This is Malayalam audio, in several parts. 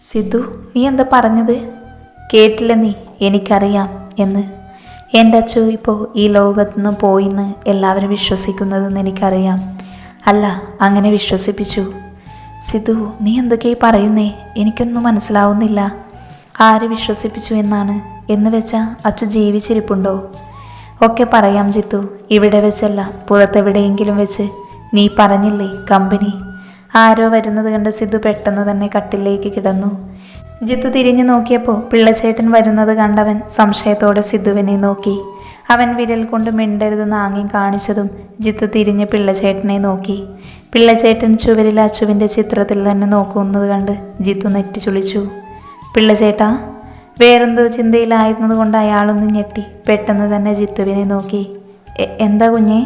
സിദ്ധു നീ എന്താ പറഞ്ഞത്? കേട്ടില്ല നീ എനിക്കറിയാം എന്ന്. എന്റെ അച്ചു ഇപ്പോൾ ഈ ലോകത്ത് നിന്ന് പോയിന്ന് എല്ലാവരും വിശ്വസിക്കുന്നതെന്ന് എനിക്കറിയാം. അല്ല അങ്ങനെ വിശ്വസിപ്പിച്ചു. സിദ്ധു നീ എന്തൊക്കെയായി പറയുന്നേ? എനിക്കൊന്നും മനസ്സിലാവുന്നില്ല. ആര് വിശ്വസിപ്പിച്ചു എന്നാണ്? എന്ന് വെച്ചാൽ അച്ചു ജീവിച്ചിരിപ്പുണ്ടോ? ഒക്കെ പറയാം ജിത്തു. ഇവിടെ വെച്ചല്ല പുറത്തെവിടെയെങ്കിലും വെച്ച്. നീ പറഞ്ഞില്ലേ കമ്പനി? ആരോ വരുന്നത് കണ്ട് സിദ്ധു പെട്ടെന്ന് തന്നെ കട്ടിലേക്ക് കിടന്നു. ജിത്തു തിരിഞ്ഞു നോക്കിയപ്പോൾ പിള്ളച്ചേട്ടൻ വരുന്നത് കണ്ടവൻ സംശയത്തോടെ സിദ്ധുവിനെ നോക്കി. അവൻ വിരൽ കൊണ്ട് മിണ്ടരുതെന്ന് ആംഗ്യം കാണിച്ചതും ജിത്തു തിരിഞ്ഞ് പിള്ളച്ചേട്ടനെ നോക്കി. പിള്ളച്ചേട്ടൻ ചുവരിൽ അച്ചുവിന്റെ ചിത്രത്തിൽ തന്നെ നോക്കുന്നത് കണ്ട് ജിത്തു നെറ്റി ചുളിച്ചു. പിള്ളച്ചേട്ടാ വേറെന്തോ ചിന്തയിലായിരുന്നത് കൊണ്ട് അയാളൊന്ന് ഞെട്ടി പെട്ടെന്ന് തന്നെ ജിത്തുവിനെ നോക്കി. എന്താ കുഞ്ഞേ?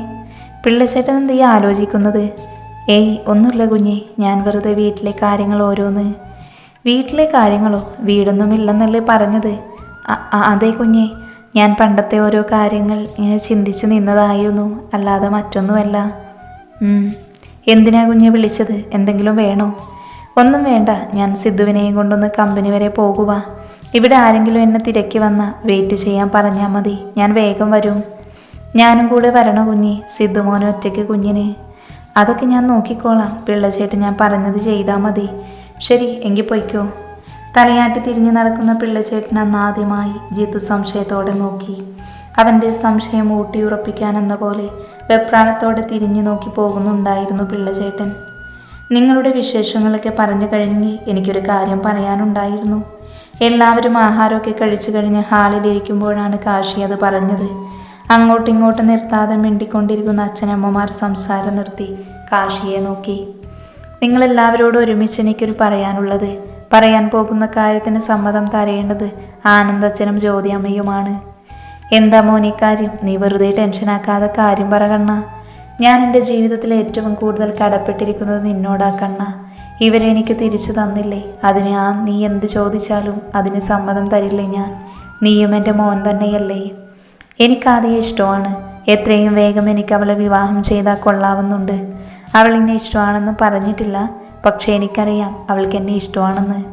പിള്ളച്ചേട്ടൻ എന്താ ആലോചിക്കുന്നത്? ഏയ് ഒന്നുമില്ല കുഞ്ഞേ. ഞാൻ വെറുതെ വീട്ടിലെ കാര്യങ്ങൾ ഓരോന്ന്. വീട്ടിലെ കാര്യങ്ങളോ? വീടൊന്നുമില്ലെന്നല്ലേ പറഞ്ഞത്. അതെ കുഞ്ഞേ. ഞാൻ പണ്ടത്തെ ഓരോ കാര്യങ്ങൾ ഇങ്ങനെ ചിന്തിച്ചു നിന്നതായിരുന്നു. അല്ലാതെ മറ്റൊന്നുമല്ല. എന്തിനാ കുഞ്ഞെ വിളിച്ചത്? എന്തെങ്കിലും വേണോ? ഒന്നും വേണ്ട. ഞാൻ സിദ്ധുവിനെയും കൊണ്ടൊന്ന് കമ്പനി വരെ പോകുക ഇവിടെ ആരെങ്കിലും എന്നെ തിരക്കി വന്ന വെയിറ്റ് ചെയ്യാൻ പറഞ്ഞാൽ മതി. ഞാൻ വേഗം വരും. ഞാനും കൂടെ വരണോ കുഞ്ഞി? സിദ്ധു മോനൊറ്റയ്ക്ക് കുഞ്ഞിന്. അതൊക്കെ ഞാൻ നോക്കിക്കോളാം. പിള്ളച്ചേട്ടൻ ഞാൻ പറഞ്ഞത് ചെയ്താൽ മതി. ശരി എങ്കിൽ പൊയ്ക്കോ. തലയാട്ടി തിരിഞ്ഞു നടക്കുന്ന പിള്ളച്ചേട്ടൻ അന്ന് ആദ്യമായി ജിത്തു സംശയത്തോടെ നോക്കി. അവന്റെ സംശയം ഊട്ടിയുറപ്പിക്കാനെന്ന പോലെ വെപ്രാണത്തോടെ തിരിഞ്ഞു നോക്കി പോകുന്നുണ്ടായിരുന്നു പിള്ളചേട്ടൻ നിങ്ങളുടെ വിശേഷങ്ങളൊക്കെ പറഞ്ഞു കഴിഞ്ഞെങ്കിൽ എനിക്കൊരു കാര്യം പറയാനുണ്ടായിരുന്നു. എല്ലാവരും ആഹാരമൊക്കെ കഴിച്ചു കഴിഞ്ഞ് ഹാളിലിരിക്കുമ്പോഴാണ് കാശി അത് പറഞ്ഞത്. അങ്ങോട്ടും ഇങ്ങോട്ടും നിർത്താതെ മിണ്ടിക്കൊണ്ടിരിക്കുന്ന അച്ഛനമ്മമാർ സംസാരം നിർത്തി കാശിയെ നോക്കി. നിങ്ങളെല്ലാവരോടും ഒരുമിച്ച് എനിക്കൊരു പറയാനുള്ളത്. പറയാൻ പോകുന്ന കാര്യത്തിന് സമ്മതം തരേണ്ടത് ആനന്ദച്ചനും ജ്യോതിയമ്മയുമാണ്. എന്താ മോനി കാര്യം? നീ വെറുതെ ടെൻഷനാക്കാതെ കാര്യം പറ കണ്ണ. ഞാൻ എന്റെ ജീവിതത്തിൽ ഏറ്റവും കൂടുതൽ കടപ്പെട്ടിരിക്കുന്നത് നിന്നോടാ കണ്ണ. ഇവരെ എനിക്ക് തിരിച്ചു തന്നില്ലേ? അതിന് ആ നീ എന്ത് ചോദിച്ചാലും അതിന് സമ്മതം തരില്ലേ ഞാൻ? നീയും എന്റെ മോൻ തന്നെയല്ലേ? എനിക്കാദ്യം ഇഷ്ടമാണ്. എത്രയും വേഗം എനിക്ക് അവളെ വിവാഹം ചെയ്താൽ കൊള്ളാവുന്നുണ്ട്. അവൾ എന്നെ ഇഷ്ടമാണെന്ന് പറഞ്ഞിട്ടില്ല. പക്ഷേ എനിക്കറിയാം അവൾക്ക് എന്നെ ഇഷ്ടമാണെന്ന്.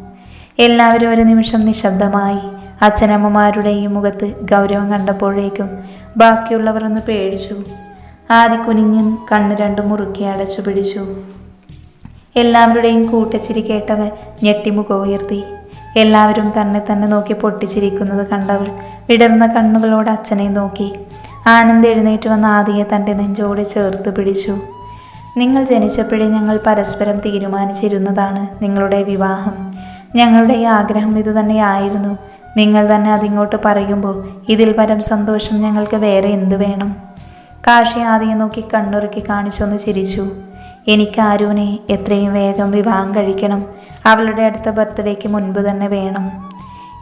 എല്ലാവരും ഒരു നിമിഷം നിശബ്ദമായി അച്ഛനമ്മമാരുടെയും മുഖത്ത് ഗൗരവം കണ്ടപ്പോഴേക്കും ബാക്കിയുള്ളവർ ഒന്ന് പേടിച്ചു. ആദ്യ കുനിഞ്ഞ് കണ്ണ് രണ്ടും മുറുക്കി അടച്ചു പിടിച്ചു. എല്ലാവരുടെയും കൂട്ടച്ചിരി കേട്ടവൻ ഞെട്ടിമുഖം ഉയർത്തി. എല്ലാവരും തന്നെ തന്നെ നോക്കി പൊട്ടിച്ചിരിക്കുന്നത് കണ്ടവൾ വിടർന്ന കണ്ണുകളോട് അച്ഛനെ നോക്കി. ആനന്ദ് എഴുന്നേറ്റ് വന്ന ആദിയെ തന്റെ നെഞ്ചോട് ചേർത്ത് പിടിച്ചു. നിങ്ങൾ ജനിച്ചപ്പോഴേ ഞങ്ങൾ പരസ്പരം തീരുമാനിച്ചിരുന്നതാണ് നിങ്ങളുടെ വിവാഹം. ഞങ്ങളുടെ ഈ ആഗ്രഹം ഇത് തന്നെയായിരുന്നു നിങ്ങൾ തന്നെ അതിങ്ങോട്ട് പറയുമ്പോൾ ഇതിൽ പരം സന്തോഷം ഞങ്ങൾക്ക് വേറെ എന്ത് വേണം? കാശി ആദിയെ നോക്കി കണ്ണുറുക്കി കാണിച്ചൊന്ന് ചിരിച്ചു. എനിക്ക് ആരുവിനെ എത്രയും വേഗം വിവാഹം കഴിക്കണം. അവളുടെ അടുത്ത ബർത്ത്ഡേക്ക് മുൻപ് തന്നെ വേണം.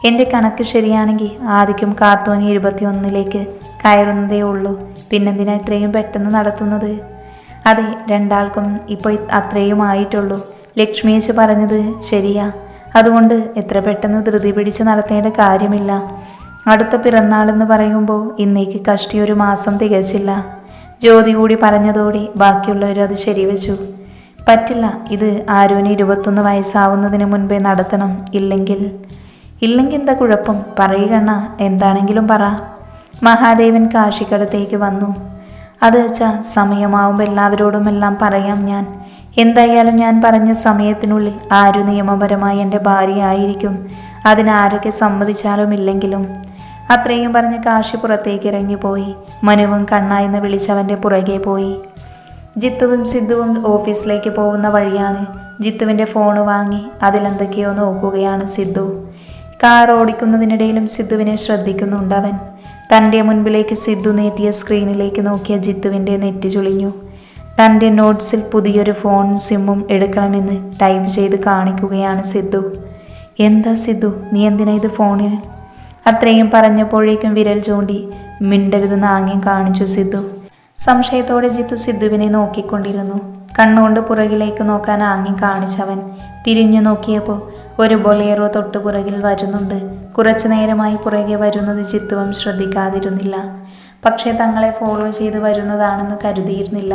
എന്റെ കണക്ക് ശരിയാണെങ്കിൽ ആദിക്കും കാർത്തൂനി ഇരുപത്തിയൊന്നിലേക്ക് കയറുന്നതേ ഉള്ളൂ. പിന്നെന്തിനാ ഇത്രയും പെട്ടെന്ന് നടത്തുന്നത്? അതെ രണ്ടാൾക്കും ഇപ്പോൾ അത്രയും ആയിട്ടുള്ളൂ. ലക്ഷ്മിയേച്ച് പറഞ്ഞത് ശരിയാ. അതുകൊണ്ട് എത്ര പെട്ടെന്ന് ധൃതി പിടിച്ച് നടത്തേണ്ട കാര്യമില്ല. അടുത്ത പിറന്നാളെന്ന് പറയുമ്പോൾ ഇന്നേക്ക് കഷ്ടി ഒരു മാസം തികച്ചില്ല. ജ്യോതി കൂടി പറഞ്ഞതോടെ ബാക്കിയുള്ളവർ അത് ശരിവെച്ചു. പറ്റില്ല ഇത് ആരോന് ഇരുപത്തൊന്ന് വയസ്സാവുന്നതിന് മുൻപേ നടത്തണം ഇല്ലെങ്കിൽ. ഇല്ലെങ്കിൽ എന്താ കുഴപ്പം? പറയുകണ്ണ എന്താണെങ്കിലും പറ. മഹാദേവൻ കാശിക്കടുത്തേക്ക് വന്നു. അത് വെച്ചാ സമയമാവുമ്പോൾ എല്ലാവരോടും എല്ലാം പറയാം ഞാൻ. എന്തായാലും ഞാൻ പറഞ്ഞ സമയത്തിനുള്ളിൽ ആരു നിയമപരമായി എന്റെ ഭാര്യയായിരിക്കും അതിനാരൊക്കെ സമ്മതിച്ചാലും ഇല്ലെങ്കിലും. അത്രയും പറഞ്ഞ് കാശി പുറത്തേക്ക് ഇറങ്ങിപ്പോയി. മനുവും കണ്ണായെന്ന് വിളിച്ചവന്റെ പുറകെ പോയി. ജിത്തുവും സിദ്ധുവും ഓഫീസിലേക്ക് പോകുന്ന വഴിയാണ്. ജിത്തുവിന്റെ ഫോണ് വാങ്ങി അതിലെന്തൊക്കെയോ നോക്കുകയാണ് സിദ്ധു. കാർ ഓടിക്കുന്നതിനിടയിലും സിദ്ധുവിനെ ശ്രദ്ധിക്കുന്നുണ്ടവൻ. തന്റെ മുൻപിലേക്ക് സിദ്ധു നീട്ടിയ സ്ക്രീനിലേക്ക് നോക്കിയ ജിത്തുവിന്റെ നെറ്റ് ചുളിഞ്ഞു. തന്റെ നോട്ട്സിൽ പുതിയൊരു ഫോൺ സിമ്മും എടുക്കണമെന്ന് ടൈപ്പ് ചെയ്ത് കാണിക്കുകയാണ് സിദ്ധു. എന്താ സിദ്ധു നീ എന്തിനാ ഇത് ഫോണിൽ അത്രയും പറഞ്ഞപ്പോഴേക്കും വിരൽ ചൂണ്ടി മിണ്ടരുതെന്ന് ആംഗ്യം കാണിച്ചു സിദ്ധു. സംശയത്തോടെ ജിത്തു സിദ്ധുവിനെ നോക്കിക്കൊണ്ടിരുന്നു. കണ്ണുകൊണ്ട് പുറകിലേക്ക് നോക്കാൻ ആംഗ്യം കാണിച്ചവൻ തിരിഞ്ഞു നോക്കിയപ്പോൾ ഒരു ബൊലേറോ തൊട്ട് പുറകിൽ വരുന്നുണ്ട്. കുറച്ചു നേരമായി പുറകെ വരുന്നത് ജിത്തുവും ശ്രദ്ധിക്കാതിരുന്നില്ല. പക്ഷേ തങ്ങളെ ഫോളോ ചെയ്ത് വരുന്നതാണെന്ന് കരുതിയിരുന്നില്ല.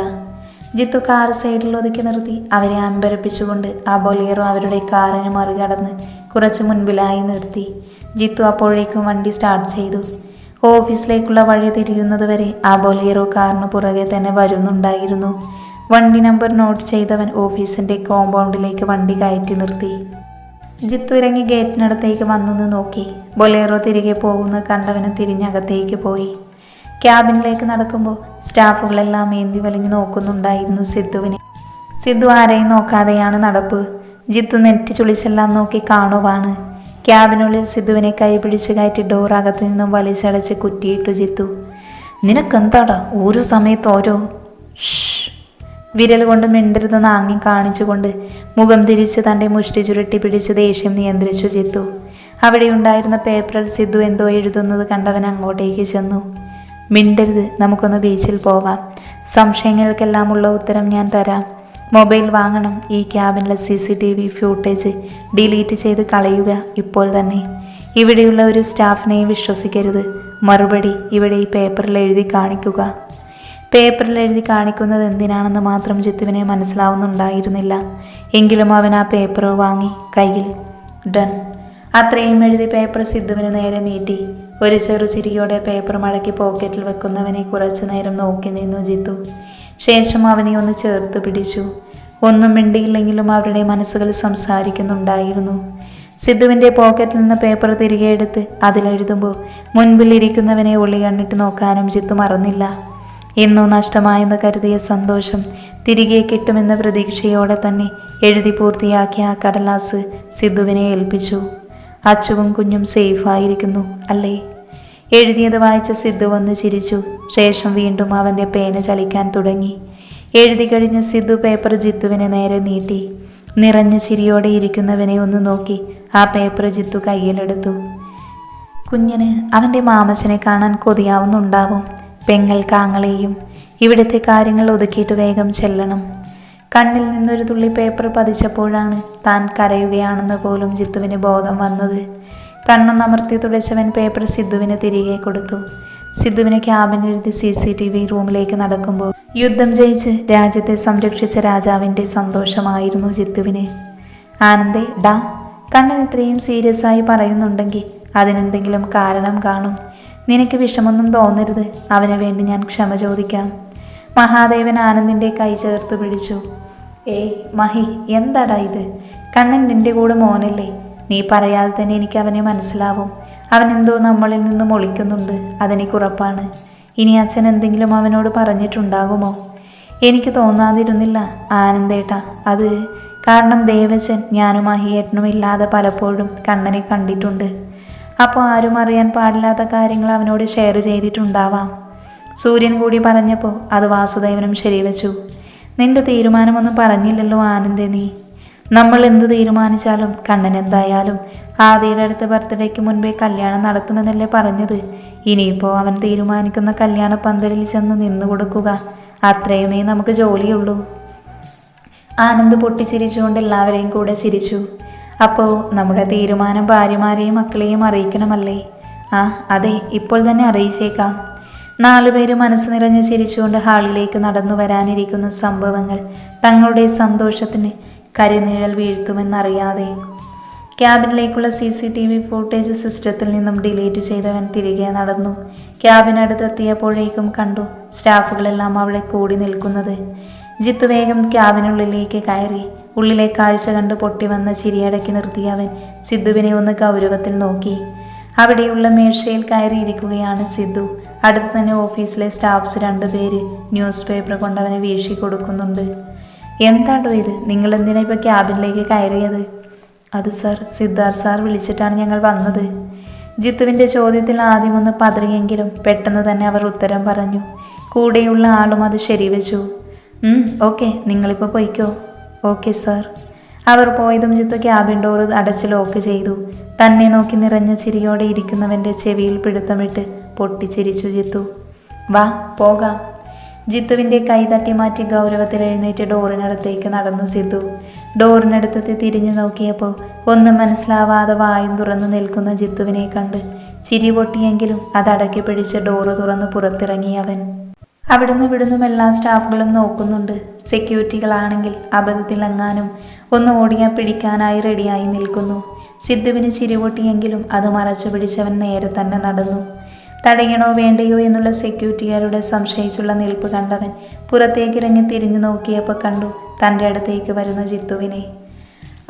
ജിത്തു കാർ സൈഡിൽ ഒതുക്കി നിർത്തി അവരെ അമ്പരപ്പിച്ചുകൊണ്ട് ആ ബൊലേറോ അവരുടെ കാറിന് മറികടന്ന് കുറച്ച് മുൻപിലായി നിർത്തി. ജിത്തു അപ്പോഴേക്കും വണ്ടി സ്റ്റാർട്ട് ചെയ്തു. ഓഫീസിലേക്കുള്ള വഴി തിരിയുന്നത് വരെ ആ ബൊലേറോ കാറിന് പുറകെ തന്നെ വരുന്നുണ്ടായിരുന്നു. വണ്ടി നമ്പർ നോട്ട് ചെയ്തവൻ ഓഫീസിന്റെ കോമ്പൗണ്ടിലേക്ക് വണ്ടി കയറ്റി നിർത്തി. ജിത്തു ഇറങ്ങി ഗേറ്റിനടുത്തേക്ക് വന്നു നോക്കി. ബൊലേറോ തിരികെ പോകുന്ന കണ്ടവന് തിരിഞ്ഞകത്തേക്ക് പോയി. ക്യാബിനിലേക്ക് നടക്കുമ്പോൾ സ്റ്റാഫുകളെല്ലാം ഏന്തി വലിഞ്ഞു നോക്കുന്നുണ്ടായിരുന്നു സിദ്ധുവിനെ. സിദ്ധു ആരെയും നോക്കാതെയാണ് നടപ്പ്. ജിത്തു നെറ്റ് ചുളിച്ചെല്ലാം നോക്കി കാണുവാണ്. ക്യാബിനുള്ളിൽ സിദ്ധുവിനെ കൈപിടിച്ച് കയറ്റി ഡോർ അകത്ത് നിന്നും വലിച്ചടച്ച് കുറ്റിയിട്ടു ജിത്തു. നിനക്കെന്താടാ? ഓരോ സമയത്ത് ഓരോ. വിരൽ കൊണ്ട് മിണ്ടരുതെന്ന് നാങ്ങി കാണിച്ചുകൊണ്ട് മുഖം തിരിച്ച് തന്റെ മുഷ്ടി ചുരുട്ടി പിടിച്ച് ദേഷ്യം നിയന്ത്രിച്ചു ജിത്തു. അവിടെ ഉണ്ടായിരുന്ന പേപ്പറിൽ സിദ്ധു എന്തോ എഴുതുന്നത് കണ്ടവൻ അങ്ങോട്ടേക്ക് ചെന്നു. മിണ്ടരുത് നമുക്കൊന്ന് ബീച്ചിൽ പോകാം. സംശയങ്ങൾക്കെല്ലാം ഉള്ള ഉത്തരം ഞാൻ തരാം. മൊബൈൽ വാങ്ങണം. ഈ ക്യാബിനിലെ C C T V footage delete ചെയ്ത് കളയുക ഇപ്പോൾ തന്നെ. ഇവിടെയുള്ള ഒരു സ്റ്റാഫിനെയും വിശ്വസിക്കരുത്. മറുപടി ഇവിടെ ഈ പേപ്പറിൽ എഴുതി കാണിക്കുക. പേപ്പറിൽ എഴുതി കാണിക്കുന്നത് എന്തിനാണെന്ന് മാത്രം ജിത്തുവിനെ മനസ്സിലാവുന്നുണ്ടായിരുന്നില്ല. എങ്കിലും അവൻ ആ പേപ്പർ വാങ്ങി കയ്യിൽ. ഡൺ. അത്രയും എഴുതി പേപ്പർ സിദ്ധുവിന് നേരെ നീട്ടി. ഒരു ചെറു ചിരിയോടെ പേപ്പർ മടക്കി പോക്കറ്റിൽ വെക്കുന്നവനെ കുറച്ചു നേരം നോക്കി നിന്നു ജിത്തു. ശേഷം അവനെ ഒന്ന് ചേർത്ത് പിടിച്ചു. ഒന്നും മിണ്ടിയില്ലെങ്കിലും അവരുടെ മനസ്സുകൾ സംസാരിക്കുന്നുണ്ടായിരുന്നു. സിദ്ധുവിന്റെ പോക്കറ്റിൽ നിന്ന് പേപ്പർ തിരികെ എടുത്ത് അതിലെഴുതുമ്പോൾ മുൻപിൽ ഇരിക്കുന്നവനെ ഉള്ളി കണ്ടിട്ട് നോക്കാനും ജിത്തു മറന്നില്ല. എന്നു നഷ്ടമായെന്ന് കരുതിയ സന്തോഷം തിരികെ കിട്ടുമെന്ന പ്രതീക്ഷയോടെ തന്നെ എഴുതി പൂർത്തിയാക്കിയ ആ കടലാസ് സിദ്ധുവിനെ ഏൽപ്പിച്ചു. അച്ചുവും കുഞ്ഞും സേഫായിരിക്കുന്നു അല്ലേ? എഴുതിയത് വായിച്ച സിദ്ധു വന്ന് ചിരിച്ചു. ശേഷം വീണ്ടും അവന്റെ പേന ചലിക്കാൻ തുടങ്ങി. എഴുതി കഴിഞ്ഞ് സിദ്ധു പേപ്പർ ജിത്തുവിനെ നേരെ നീട്ടി. നിറഞ്ഞ ചിരിയോടെ ഇരിക്കുന്നവനെ ഒന്ന് നോക്കി ആ പേപ്പർ ജിത്തു കയ്യിലെടുത്തു. കുഞ്ഞിന് അവന്റെ മാമച്ചനെ കാണാൻ കൊതിയാവുന്നുണ്ടാവും. പെങ്ങൾ കാങ്ങളെയും ഇവിടുത്തെ കാര്യങ്ങൾ ഒതുക്കിയിട്ട് വേഗം ചെല്ലണം. കണ്ണിൽ നിന്നൊരു തുള്ളി പേപ്പർ പതിച്ചപ്പോഴാണ് താൻ കരയുകയാണെന്ന് പോലും ജിത്തുവിന് ബോധം വന്നത്. കണ്ണൊന്നമർത്തി തുടച്ചവൻ പേപ്പർ സിദ്ധുവിന് തിരികെ കൊടുത്തു. സിദ്ധുവിനെ ക്യാബിനെഴുതി സി സി ടി വി റൂമിലേക്ക് നടക്കുമ്പോൾ യുദ്ധം ജയിച്ച് രാജ്യത്തെ സംരക്ഷിച്ച രാജാവിന്റെ സന്തോഷമായിരുന്നു ജിത്തുവിന്. ആനന്ദേ ഡാ കണ്ണൻ ഇത്രയും സീരിയസ് ആയി പറയുന്നുണ്ടെങ്കിൽ അതിനെന്തെങ്കിലും കാരണം കാണും. നിനക്ക് വിഷമൊന്നും തോന്നരുത് അവന് വേണ്ടി ഞാൻ ക്ഷമ ചോദിക്കാം. മഹാദേവൻ ആനന്ദിന്റെ കൈ ചേർത്ത് പിടിച്ചു. ഏയ് മഹി എന്താടാ ഇത്? കണ്ണൻ നിന്റെ കൂടെ മോനല്ലേ? നീ പറയാതെ തന്നെ എനിക്ക് അവനെ മനസ്സിലാവും. അവൻ എന്തോ നമ്മളിൽ നിന്നും ഒളിക്കുന്നുണ്ട് അതെനിക്ക് ഉറപ്പാണ് ഇനി അച്ഛൻ എന്തെങ്കിലും അവനോട് പറഞ്ഞിട്ടുണ്ടാകുമോ? എനിക്ക് തോന്നാതിരുന്നില്ല ആനന്ദേട്ട. അത് കാരണം ദേവച്ചൻ ഞാനും അഹിയേട്ടനും ഇല്ലാതെ പലപ്പോഴും കണ്ണനെ കണ്ടിട്ടുണ്ട്. അപ്പോൾ ആരും അറിയാൻ പാടില്ലാത്ത കാര്യങ്ങൾ അവനോട് ഷെയർ ചെയ്തിട്ടുണ്ടാവാം. സൂര്യൻ കൂടി പറഞ്ഞപ്പോൾ അത് വാസുദേവനും ശരിവച്ചു നിന്റെ തീരുമാനമൊന്നും പറഞ്ഞില്ലല്ലോ ആനന്ദേ നീ. നമ്മൾ എന്ത് തീരുമാനിച്ചാലും കണ്ണൻ എന്തായാലും ആദിയുടെ അടുത്ത ബർത്ത്ഡേക്ക് മുൻപേ കല്യാണം നടത്തുമെന്നല്ലേ പറഞ്ഞത്. ഇനിയിപ്പോൾ അവൻ തീരുമാനിക്കുന്ന കല്യാണ പന്തലിൽ ചെന്ന് നിന്നു കൊടുക്കുക. അത്രയുമേ നമുക്ക് ജോലിയുള്ളൂ. ആനന്ദ് പൊട്ടിച്ചിരിച്ചുകൊണ്ട് എല്ലാവരെയും കൂടെ ചിരിച്ചു. അപ്പോൾ നമ്മുടെ തീരുമാനം ഭാര്യമാരെയും മക്കളെയും അറിയിക്കണമല്ലേ? ആ അതെ ഇപ്പോൾ തന്നെ അറിയിച്ചേക്കാം. നാലുപേര് മനസ്സ് നിറഞ്ഞ് ചിരിച്ചുകൊണ്ട് ഹാളിലേക്ക് നടന്നു വരാനിരിക്കുന്ന സംഭവങ്ങൾ തങ്ങളുടെ സന്തോഷത്തിന് കരിനിഴൽ വീഴ്ത്തുമെന്നറിയാതെ ക്യാബിനിലേക്കുള്ള C C T V footage സിസ്റ്റത്തിൽ നിന്നും ഡിലീറ്റ് ചെയ്തവൻ തിരികെ നടന്നു. ക്യാബിനടുത്തെത്തിയപ്പോഴേക്കും കണ്ടു സ്റ്റാഫുകളെല്ലാം അവളെ കൂടി നിൽക്കുന്നത്. ജിത്തു വേഗം ക്യാബിനുള്ളിലേക്ക് കയറി. ഉള്ളിലെ കാഴ്ച കണ്ട് പൊട്ടി വന്ന ചിരിയടക്കി നിർത്തിയ അവൻ സിദ്ധുവിനെ ഒന്ന് ഗൗരവത്തിൽ നോക്കി. അവിടെയുള്ള മേശയിൽ കയറിയിരിക്കുകയാണ് സിദ്ധു. അടുത്ത് തന്നെ ഓഫീസിലെ സ്റ്റാഫ്സ് രണ്ടുപേര് ന്യൂസ് പേപ്പർ കൊണ്ടവനെ വീശി കൊടുക്കുന്നുണ്ട് എന്താണോ ഇത്? നിങ്ങൾ എന്തിനാ ഇപ്പോൾ ക്യാബിനിലേക്ക് കയറിയത്? അത് സാർ സിദ്ധാർത്ഥ് സാർ വിളിച്ചിട്ടാണ് ഞങ്ങൾ വന്നത്. ജിത്തുവിന്റെ ചോദ്യത്തിൽ ആദ്യമൊന്ന് പതറിയെങ്കിലും പെട്ടെന്ന് തന്നെ അവർ ഉത്തരം പറഞ്ഞു. കൂടെയുള്ള ആളും അത് ശരിവെച്ചു. ഓക്കെ നിങ്ങളിപ്പോൾ പോയിക്കോ. Okay sir. അവർ പോയതും ജിത്തു ക്യാബിൻ ഡോർ അടച്ച് ലോക്ക് ചെയ്തു. തന്നെ നോക്കി നിറഞ്ഞ ചിരിയോടെ ഇരിക്കുന്നവന്റെ ചെവിയിൽ പിടുത്തമിട്ട് പൊട്ടിച്ചിരിച്ചു ജിത്തു. വാ പോകാം. ജിത്തുവിന്റെ കൈ തട്ടി മാറ്റി ഗൗരവത്തിൽ എഴുന്നേറ്റ് ഡോറിനടുത്തേക്ക് നടന്നു സിദ്ധു. ഡോറിനടുത്തെത്തി തിരിഞ്ഞു നോക്കിയപ്പോൾ ഒന്നും മനസ്സിലാവാതെ വായും തുറന്നു നിൽക്കുന്ന ജിത്തുവിനെ കണ്ട് ചിരി പൊട്ടിയെങ്കിലും അതടക്കി പിടിച്ച് ഡോറ് തുറന്ന് പുറത്തിറങ്ങി അവൻ. അവിടുന്ന് ഇവിടുന്നും എല്ലാ സ്റ്റാഫുകളും നോക്കുന്നുണ്ട്. സെക്യൂരിറ്റികളാണെങ്കിൽ അബദ്ധത്തിലെങ്ങാനും ഒന്ന് ഓടിയാൻ പിടിക്കാനായി റെഡിയായി നിൽക്കുന്നു. സിദ്ധുവിന് ചിരിപൊട്ടിയെങ്കിലും അത് മറച്ചു പിടിച്ചവൻ നേരെ തന്നെ നടന്നു. തടയണോ വേണ്ടയോ എന്നുള്ള സെക്യൂരിറ്റിക്കാരുടെ സംശയിച്ചുള്ള നിൽപ്പ് കണ്ടവൻ പുറത്തേക്ക് ഇറങ്ങി തിരിഞ്ഞു നോക്കിയപ്പോൾ കണ്ടു തന്റെ അടുത്തേക്ക് വരുന്ന ജിത്തുവിനെ.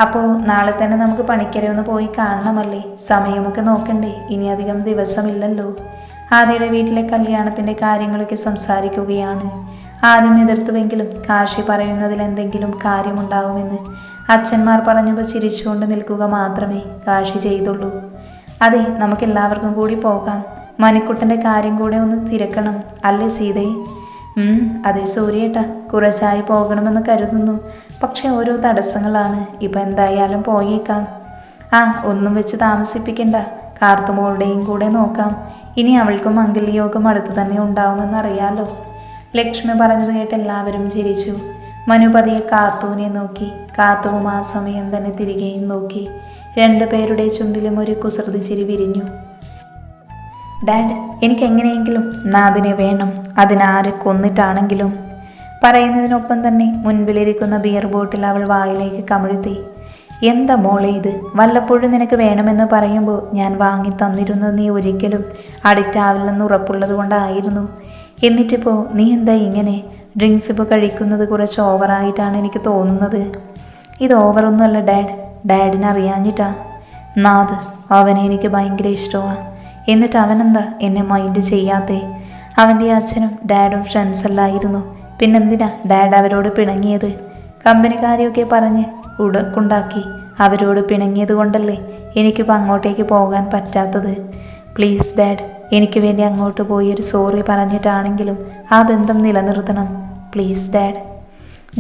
അപ്പോൾ നാളെ തന്നെ നമുക്ക് പണിക്കരെ ഒന്ന് പോയി കാണണമല്ലേ? സമയമൊക്കെ നോക്കണ്ടേ? ഇനി അധികം ദിവസമില്ലല്ലോ. ആദ്യയുടെ വീട്ടിലെ കല്യാണത്തിന്റെ കാര്യങ്ങളൊക്കെ സംസാരിക്കുകയാണ്. ആദ്യം എതിർത്തുവെങ്കിലും കാശി പറയുന്നതിൽ എന്തെങ്കിലും കാര്യമുണ്ടാവുമെന്ന് അച്ഛന്മാർ പറഞ്ഞപ്പോൾ ചിരിച്ചുകൊണ്ട് നിൽക്കുക മാത്രമേ കാശി ചെയ്തുള്ളൂ. അതെ നമുക്ക് എല്ലാവർക്കും കൂടി പോകാം. മണിക്കുട്ടന്റെ കാര്യം കൂടെ ഒന്ന് തിരക്കണം. അല്ലേ സീതേ? ഉം, അതെ സൂര്യേട്ടാ കുറച്ചായി പോകണമെന്ന് കരുതുന്നു. പക്ഷെ ഓരോ തടസ്സങ്ങളാണ്. ഇപ്പം എന്തായാലും പോയേക്കാം. ആ ഒന്നും വെച്ച് താമസിപ്പിക്കണ്ട. കാർത്തുമോളുടെയും കൂടെ നോക്കാം. ഇനി അവൾക്കും മംഗല്യയോഗം അടുത്ത് തന്നെ ഉണ്ടാവുമെന്നറിയാലോ. ലക്ഷ്മി പറഞ്ഞത് കേട്ട് എല്ലാവരും ചിരിച്ചു. മനുപതിയെ കാത്തുവിനെ നോക്കി. കാത്തുവും ആ സമയം തന്നെ തിരികെയും നോക്കി. രണ്ടുപേരുടെ ചുണ്ടിലും ഒരു കുസൃതി ചിരി വിരിഞ്ഞു. ഡാഡ് എനിക്ക് എങ്ങനെയെങ്കിലും നാദിനെ വേണം. അതിനാരെ കൊന്നിട്ടാണെങ്കിലും. പറയുന്നതിനൊപ്പം തന്നെ മുൻപിലിരിക്കുന്ന ബിയർ ബോട്ടിൽ അവൾ വായിലേക്ക് കമിഴ്ത്തി. എന്താ മോളെ ഇത്? വല്ലപ്പോഴും നിനക്ക് വേണമെന്ന് പറയുമ്പോൾ ഞാൻ വാങ്ങി തന്നിരുന്നത് നീ ഒരിക്കലും അഡിക്റ്റ് ആവില്ലെന്ന് ഉറപ്പുള്ളത് കൊണ്ടായിരുന്നു. എന്നിട്ടിപ്പോൾ നീ എന്താ ഇങ്ങനെ? ഡ്രിങ്ക്സ് ഇപ്പോൾ കഴിക്കുന്നത് കുറച്ച് ഓവറായിട്ടാണ് എനിക്ക് തോന്നുന്നത്. ഇത് ഓവറൊന്നുമല്ല ഡാഡ് ഡാഡിനെ അറിയാഞ്ഞിട്ടാ. നാദ് അവനെ എനിക്ക് ഭയങ്കര ഇഷ്ടമാണ് എന്നിട്ട് അവനെന്താ എന്നെ മൈൻഡ് ചെയ്യാതെ അവന്റെ അച്ഛനും ഡാഡും ഫ്രണ്ട്സ് അല്ലായിരുന്നു പിന്നെന്തിനാ ഡാഡ് അവരോട് പിണങ്ങിയത്? കമ്പനിക്കാരെയൊക്കെ പറഞ്ഞ് ഉടക്കുണ്ടാക്കി. അവരോട് പിണങ്ങിയത് കൊണ്ടല്ലേ എനിക്കിപ്പോൾ അങ്ങോട്ടേക്ക് പോകാൻ പറ്റാത്തത്? പ്ലീസ് ഡാഡ് എനിക്ക് വേണ്ടി അങ്ങോട്ട് പോയി ഒരു സോറി പറഞ്ഞിട്ടാണെങ്കിലും ആ ബന്ധം നിലനിർത്തണം. പ്ലീസ് ഡാഡ്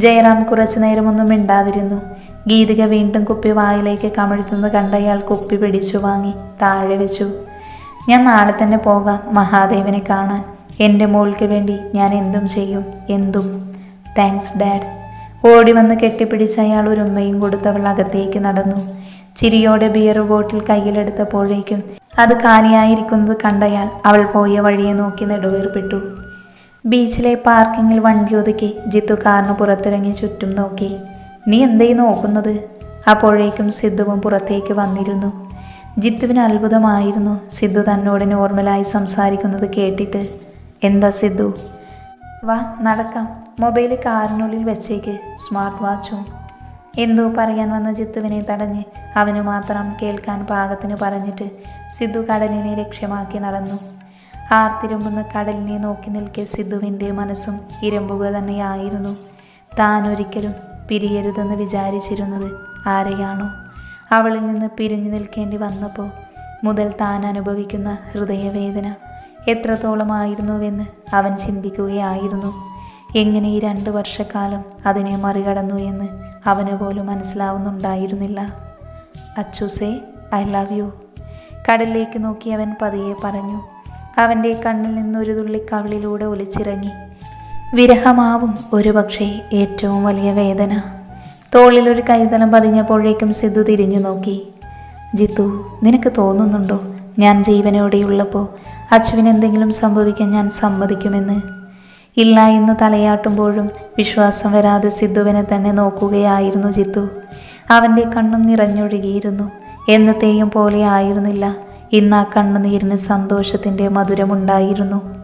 ജയറാം കുറച്ചു നേരമൊന്നും മിണ്ടാതിരുന്നു. ഗീതിക വീണ്ടും കുപ്പി വായിലേക്ക് കമിഴ്ത്തുന്നത് കണ്ടയാൾ കുപ്പി പിടിച്ചു വാങ്ങി താഴെ വെച്ചു. ഞാൻ നാളെ തന്നെ പോകാം മഹാദേവനെ കാണാൻ. എന്റെ മോൾക്ക് വേണ്ടി ഞാൻ എന്തും ചെയ്യും എന്തും. താങ്ക്സ് ഡാഡ് ഓടി വന്ന് കെട്ടിപ്പിടിച്ച് അയാൾ ഒരു ഉമ്മയും കൊടുത്തവൾ അകത്തേക്ക് നടന്നു. ചിരിയോടെ ബിയർ ബോട്ടിൽ കയ്യിലെടുത്തപ്പോഴേക്കും അത് കാലിയായിരിക്കുന്നത് കണ്ടയാൾ അവൾ പോയ വഴിയെ നോക്കി നെടുവേർപ്പെട്ടു. ബീച്ചിലെ പാർക്കിങ്ങിൽ വണ്ടി ഒതുക്കി ജിത്തു കാറിന് പുറത്തിറങ്ങി ചുറ്റും നോക്കി. നീ എന്തേ നോക്കുന്നത്? അപ്പോഴേക്കും സിദ്ധുവും പുറത്തേക്ക് വന്നിരുന്നു. ജിത്തുവിന് അത്ഭുതമായിരുന്നു സിദ്ധു തന്നോട് നോർമലായി സംസാരിക്കുന്നത് കേട്ടിട്ട്. എന്താ സിദ്ധു? വാ നടക്കാം. മൊബൈൽ കാറിനുള്ളിൽ വെച്ചേക്ക്. സ്മാർട്ട് വാച്ചും. എന്തോ പറയാൻ വന്ന ജിത്തുവിനെ തടഞ്ഞ് അവനു മാത്രം കേൾക്കാൻ പാകത്തിന് പറഞ്ഞിട്ട് സിദ്ധു കടലിനെ ലക്ഷ്യമാക്കി നടന്നു. ആർത്തിരുമ്പുന്ന കടലിനെ നോക്കി നിൽക്കെ സിദ്ധുവിന്റെ മനസ്സും ഇരമ്പുക തന്നെയായിരുന്നു. താൻ ഒരിക്കലും പിരിയരുതെന്ന് വിചാരിച്ചിരുന്നത് ആരെയാണോ? അവളിൽ നിന്ന് പിരിഞ്ഞു നിൽക്കേണ്ടി വന്നപ്പോൾ മുതൽ താൻ അനുഭവിക്കുന്ന ഹൃദയവേദന എത്രത്തോളമായിരുന്നുവെന്ന് അവൻ ചിന്തിക്കുകയായിരുന്നു. എങ്ങനെ ഈ രണ്ട് വർഷക്കാലം അതിനെ മറികടന്നു എന്ന് അവന് പോലും മനസ്സിലാവുന്നുണ്ടായിരുന്നില്ല. അച്ചുസേ ഐ ലവ് യു. കടലിലേക്ക് നോക്കി അവൻ പതിയെ പറഞ്ഞു. അവന്റെ കണ്ണിൽ നിന്നൊരു തുള്ളി കവിളിലൂടെ ഒലിച്ചിറങ്ങി. വിരഹമാവും ഒരുപക്ഷെ ഏറ്റവും വലിയ വേദന. തോളിലൊരു കൈതലം പതിഞ്ഞപ്പോഴേക്കും സിദ്ധു തിരിഞ്ഞു നോക്കി. ജിത്തു നിനക്ക് തോന്നുന്നുണ്ടോ? ഞാൻ ജീവനോടെയുള്ളപ്പോൾ അച്ചുവിന് എന്തെങ്കിലും സംഭവിക്കാൻ ഞാൻ സമ്മതിക്കുമെന്ന്. ഇല്ല എന്ന് തലയാട്ടുമ്പോഴും വിശ്വാസം വരാതെ സിദ്ധുവിനെ തന്നെ നോക്കുകയായിരുന്നു ജിത്തു. അവന്റെ കണ്ണും നിറഞ്ഞൊഴുകിയിരുന്നു. എന്നത്തെയും പോലെ ആയിരുന്നില്ല. ഇന്ന് ആ കണ്ണുനീരിന് സന്തോഷത്തിന്റെ മധുരമുണ്ടായിരുന്നു.